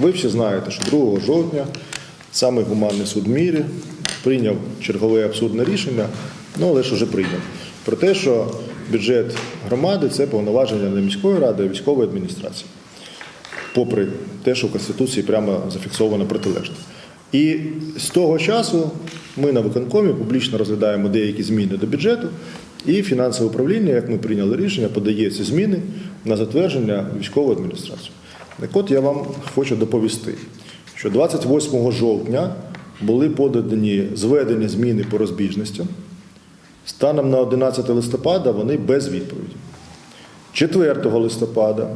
Ви всі знаєте, що 2 жовтня самий гуманний суд в мірі прийняв чергове абсурдне рішення, ну але ж вже прийняв. Про те, що бюджет громади це повноваження не міської ради, а військової адміністрації. Попри те, що в Конституції прямо зафіксовано протилежне. І з того часу ми на виконкомі публічно розглядаємо деякі зміни до бюджету, і фінансове управління, як ми прийняли рішення, подає ці зміни на затвердження військової адміністрації. Так от я вам хочу доповісти, що 28 жовтня були подані зведені зміни по розбіжностям. Станом на 11 листопада вони без відповіді. 4 листопада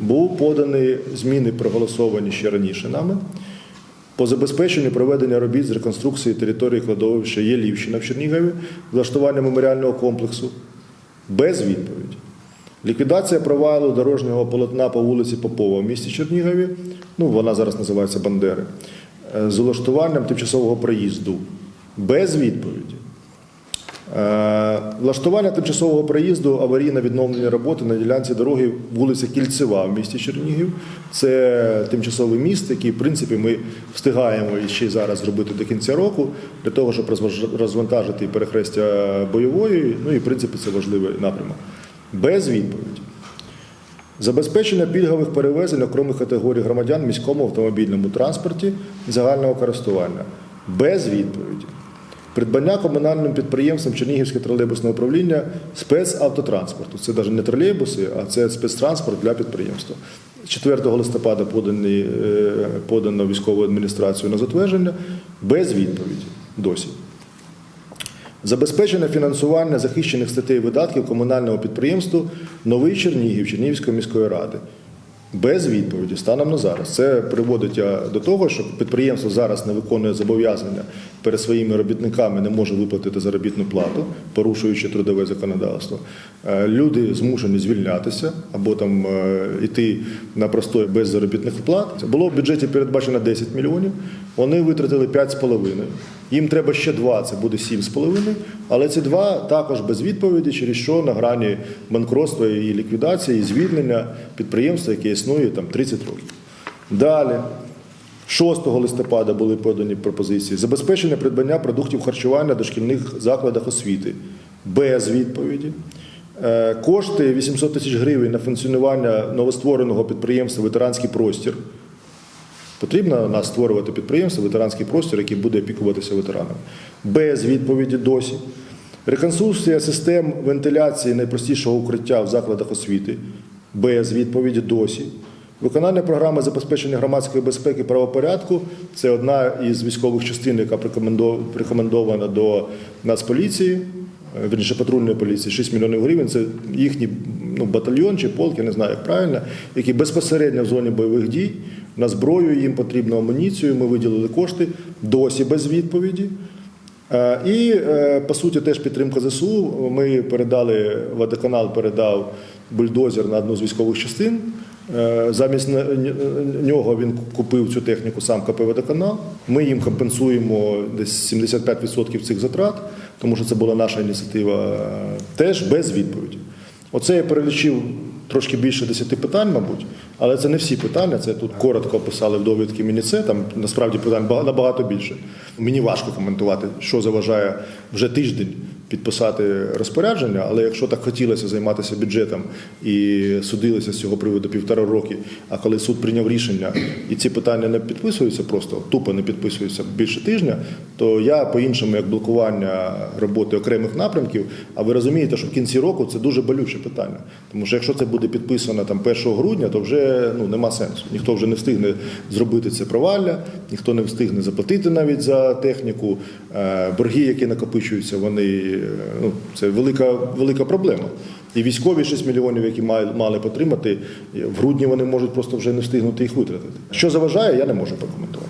був подані зміни, проголосовані ще раніше нами, по забезпеченню проведення робіт з реконструкції території кладовища Єлівщина в Чернігові, влаштування меморіального комплексу без відповіді. Ліквідація провалу дорожнього полотна по вулиці Попова в місті Чернігові, ну вона зараз називається Бандери, е, з влаштуванням тимчасового проїзду без відповіді. Е, Влаштування тимчасового проїзду аварійне відновлення роботи на ділянці дороги вулиця Кільцева в місті Чернігів. Це тимчасовий міст, який, в принципі, ми встигаємо і ще зараз зробити до кінця року, для того, щоб розвантажити перехрестя бойової. Ну і в принципі це важливий напрямок. Без відповіді. Забезпечення пільгових перевезень окремих категорій громадян в міському автомобільному транспорті загального користування без відповіді. Придбання комунальним підприємством Чернігівське тролейбусне управління спецавтотранспорту. Це навіть не тролейбуси, а це спецтранспорт для підприємства. 4 листопада подані, е, подано військову адміністрацію на затвердження без відповіді досі. Забезпечення фінансування захищених статей видатків комунального підприємства Новий Чернігів Чернігівської міської ради. Без відповіді станом на зараз. Це приводить е, до того, що підприємство зараз не виконує зобов'язання перед своїми робітниками, не може виплатити заробітну плату, порушуючи трудове законодавство. Е, Люди змушені звільнятися або там е, йти на простой без заробітних плат. Було в бюджеті передбачено 10 мільйонів. Вони витратили 5,5. Їм треба ще два, це буде 7,5. Але ці два також без відповіді, через що на грані банкротства і ліквідації, і звільнення підприємства, яке існує там 30 років. Далі. 6 листопада були подані пропозиції забезпечення придбання продуктів харчування в дошкільних закладах освіти без відповіді. Е, Кошти 800 тисяч гривень на функціонування новоствореного підприємства Ветеранський простір. Потрібно нас створювати підприємство, ветеранський простір, який буде опікуватися ветеранами. Без відповіді досі. Реконструкція систем вентиляції найпростішого укриття в закладах освіти. Без відповіді досі. Виконання програми забезпечення громадської безпеки і правопорядку це одна із військових частин, яка рекомендована до Нацполіції, е, вірніше патрульної поліції, 6 мільйонів гривень. Це їхній ну, батальйон чи полк, я не знаю, як правильно, який безпосередньо в зоні бойових дій на зброю їм потрібну амуніцію. Ми виділили кошти досі без відповіді. Е, І е, по суті теж підтримка ЗСУ. Ми передали, водоканал передав бульдозер на одну з військових частин. Е, Замість нього він купив цю техніку сам КП «Водоканал». Ми їм компенсуємо десь 75% цих затрат, тому що це була наша ініціатива, е, теж без відповіді. Оце я перелічив трошки більше 10 питань, мабуть, але це не всі питання. Це тут коротко описали в довідки Мініце. Там насправді питань бага- набагато більше. Мені важко коментувати, що заважає вже тиждень підписати розпорядження, але якщо так хотілося займатися бюджетом і судилися з цього приводу півтора роки, а коли суд прийняв рішення і ці питання не підписуються, просто тупо не підписуються більше тижня, то я по-іншому, як блокування роботи окремих напрямків, а ви розумієте, що в кінці року це дуже болюче питання. Тому що якщо це буде підписано там 1 грудня, то вже ну нема сенсу. Ніхто вже не встигне зробити це провалля, ніхто не встигне заплатити навіть за техніку. Е, Борги, які накопичуються, вони ну це велика велика проблема. І військові 6 мільйонів, які мали, потримати, в грудні вони можуть просто вже не встигнути їх витратити. Що заважає, я не можу прокоментувати.